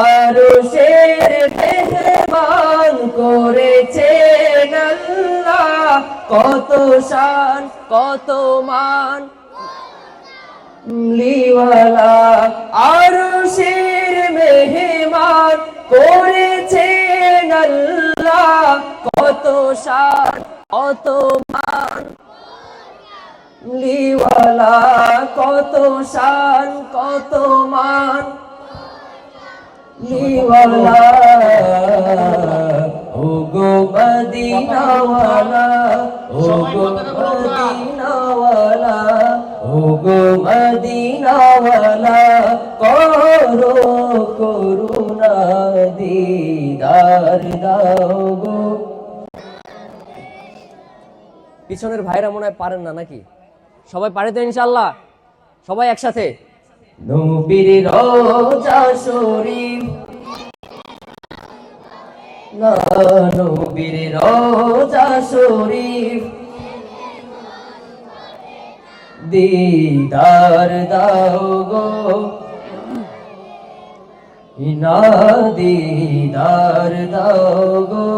আরশের মেহমান করেছেন আল্লাহ কত শান, কত মান। লিওয়ালা আরশের মেহমান করেছেন আল্লাহ কত শান, কত মান। লিওয়ালা কত শান, কত লিওয়ালা ও গো মদিনাওয়ালা ও গো মদিনাওয়ালা ও গো মদিনাওয়ালা করো করুণা দিদার দাও গো। পিছনের ভাইরা মনে হয় পারেন না নাকি? সবাই পারে তো ইনশাল্লাহ সবাই একসাথে। নবীর রোজা শরীফ। নবীর রোজা শরীফ। দিদার দাও গো। ইনা দিদার দাও গো।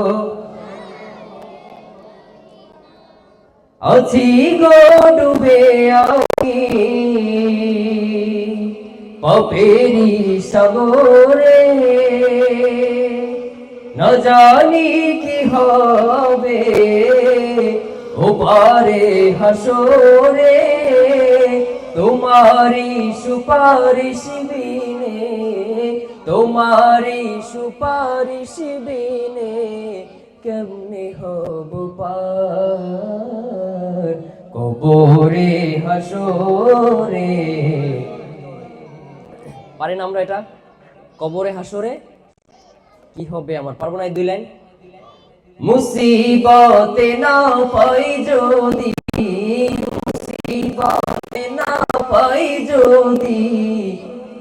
আছি গো ডুবে আমি। পপেরি সাগরে? ন জানি কি হবে ওপারে হাসরে। তোমারি সুপারিশ বিনে তোমারি সুপারিশ বিনে কেমনে হব পার? কবরে হাসরে পারেন আমরা এটা। কবরে হাসরে কি হবে আমার? পারব না দুই লাইন? মুসিবতে না পাই যদি, মুসিবতে না পাই যদি,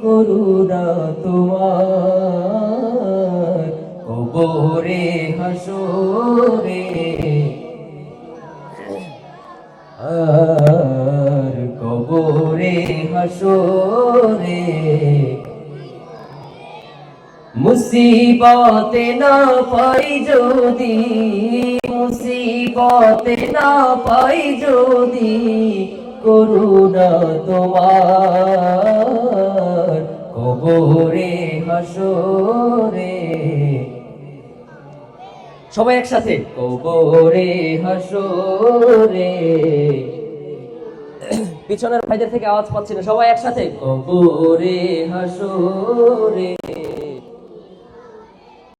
করুণা তোমার। কবরে হাসরে আর কবরে হাসরে মুসিবতে না পাই যদি, মুসিবতে না পাই যদি করুণা তোমার, কবরে হাসরে। সবাই একসাথে, কবরে হাসরে। পিছনের ভাইদের থেকে আওয়াজ পাচ্ছি না, সবাই একসাথে, কবরে হাসরে।